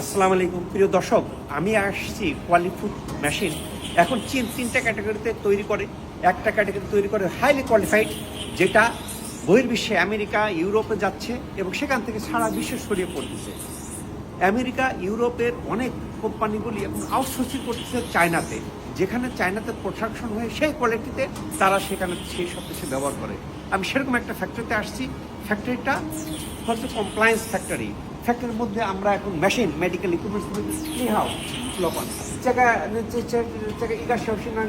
আসসালামু আলাইকুম। প্রিয় দর্শক, আমি আসছি কোয়ালিফুড মেশিন এখন চীন তিনটা ক্যাটাগরিতে তৈরি করে। একটা ক্যাটাগরি তৈরি করে হাইলি কোয়ালিফাইড যেটা বহির্বিশ্বে আমেরিকা, ইউরোপে যাচ্ছে এবং সেখান থেকে সারা বিশ্বে ছড়িয়ে পড়তেছে। আমেরিকা, ইউরোপের অনেক কোম্পানিগুলি এখন আউটসোর্সিং করতেছে চায়নাতে। যেখানে চায়নাতে প্রোডাকশন হয়ে সেই কোয়ালিটিতে তারা সেখানে সেই সব কিছু ব্যবহার করে। আমি সেরকম একটা ফ্যাক্টরিতে আসছি। ফ্যাক্টরিটা হচ্ছে কমপ্লায়েন্স ফ্যাক্টরি ফ্যাক্টরির মধ্যে আমরা এখন মেশিন মেডিকেল ইকুইপমেন্টস নিয়ে হাও লপন জায়গা জায়গা ইগা শাওসিনা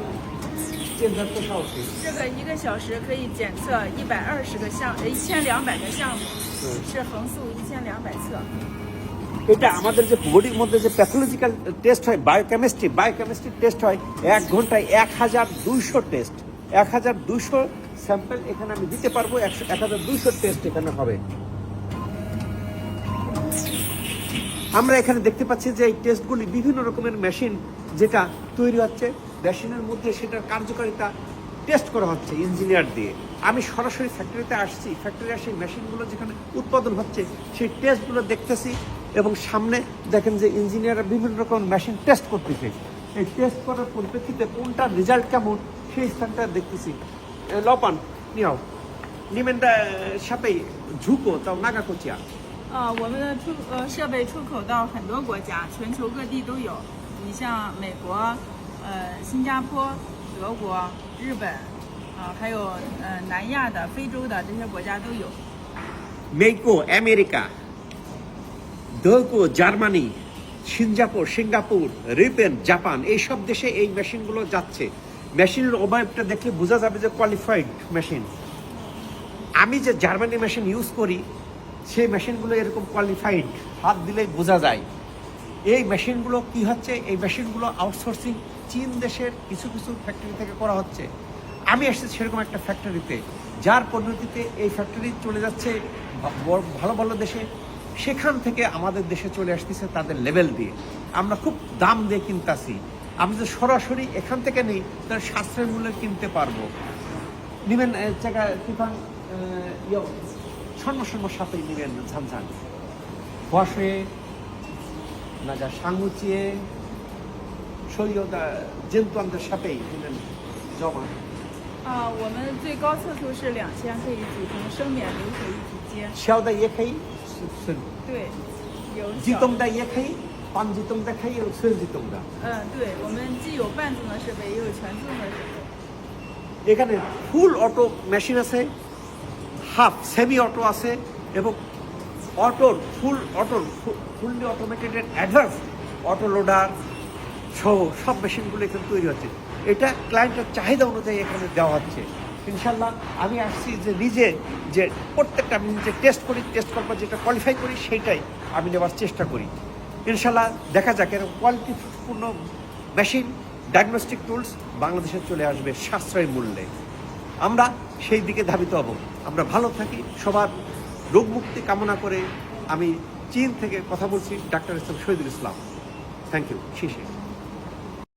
চেঞ্জ করতে সাহসী 这个一个小时可以检测一百二十个项，呃一千两百个项目，是横速一千两百册。 এটা আমাদের যে বডির মধ্যে যে প্যাথোলজিক্যাল টেস্ট হয় বায়োকেমিস্ট্রি বায়োকেমিস্ট্রি টেস্ট হয় এক ঘন্টায় এক হাজার দুইশো টেস্ট এক হাজার দুইশো স্যাম্পল এখানে আমি দিতে পারবো একশো এক হাজার দুইশো টেস্ট এখানে হবে আমরা এখানে দেখতে পাচ্ছি যে এই টেস্টগুলি বিভিন্ন রকমের মেশিন যেটা তৈরি হচ্ছে। মেশিনের মধ্যে সেটার কার্যকারিতা টেস্ট করা হচ্ছে ইঞ্জিনিয়ার দিয়ে। আমি সরাসরি ফ্যাক্টরিতে আসছি। ফ্যাক্টরি সেই মেশিনগুলো যেখানে উৎপাদন হচ্ছে, সেই টেস্টগুলো দেখতেছি এবং সামনে দেখেন যে ইঞ্জিনিয়াররা বিভিন্ন রকম মেশিন টেস্ট করতেছে। এই টেস্ট করার পরিপ্রেক্ষিতে কোনটা রেজাল্ট কেমন সেই স্থানটা দেখতেছি। লপান নিও নিমেনটা সাপেই ঝুঁকো, তাও নাগা Kochua. 呃，我们的出呃设备出口到很多国家，全球各地都有。你像美国、呃新加坡、德国、日本，啊、还有呃南亚的、非洲的这些国家都有。 Mexico America Duco Germany Singapore Singapore রিপেন জাপান এইসব দেশে এই মেশিনগুলো যাচ্ছে মেশিনের অভাবটা দেখলে বোঝা যাবে যে কোয়ালিফাইড মেশিন আমি যে জার্মানি মেশিন ইউজ করি সেই মেশিনগুলো এরকম কোয়ালিফাইড হাত দিলেই বোঝা যায়। এই মেশিনগুলো কি হচ্ছে? এই মেশিনগুলো আউটসোর্সিং চীন দেশের কিছু কিছু ফ্যাক্টরি থেকে করা হচ্ছে। আমি এসেছি সেরকম একটা ফ্যাক্টরিতে যার পদ্ধতিতে এই ফ্যাক্টরি চলে যাচ্ছে ভালো ভালো দেশে। সেখান থেকে আমাদের দেশে চলে আসতেছে তাদের লেভেল দিয়ে। আমরা খুব দাম দিয়ে কিনতাছি। আমি যদি সরাসরি এখান থেকে নিই, তাহলে সাশ্রয় মূল্যে কিনতে পারব। নিবেন জায়গা কিফান ইয়ে স্বর্ণ স্বর্ণ সাথে নিবেন ঝানঝান হওয়াশে নাগা সাংউচিয়ে সৈয়দা জেন্তুয়ানদের সাথেই নিবেন জমা 啊、我们最高测速是两千，可以组成生免流水一体机。 শিয়াওদা ইয়ে খাই 对，有小 জিতমদা ইয়ে খাই পান জিতমদা খাই এবং সুয়েল জিতমদা 嗯，对，我们既有半自动设备，也有全自动的设备。 এখানে ফুল অটো মেশিন আছে half semi auto আছে এবং অটোর ফুল অটোর fully automated advance auto loader সহ সব মেশিনগুলো এখানে তৈরি হচ্ছে। এটা ক্লায়েন্টের চাহিদা অনুযায়ী এখানে দেওয়া হচ্ছে। ইনশাল্লাহ আমি আসছি যে নিজে যে প্রত্যেকটা আমি নিজে টেস্ট করি টেস্ট করার যেটা কোয়ালিফাই করি সেইটাই আমি নেওয়ার চেষ্টা করি। ইনশাল্লাহ দেখা যাক, এরকম কোয়ালিটিপূর্ণ মেশিন ডায়াগনস্টিক টুলস বাংলাদেশে চলে আসবে সাশ্রয়ী মূল্যে। আমরা সেই দিকে ধাবিত হব। আমরা ভালো থাকি, সবার রোগ মুক্তি কামনা করে আমি চীন থেকে কথা বলছি, doctor Islam Shahidul Islam. Thank you শেষে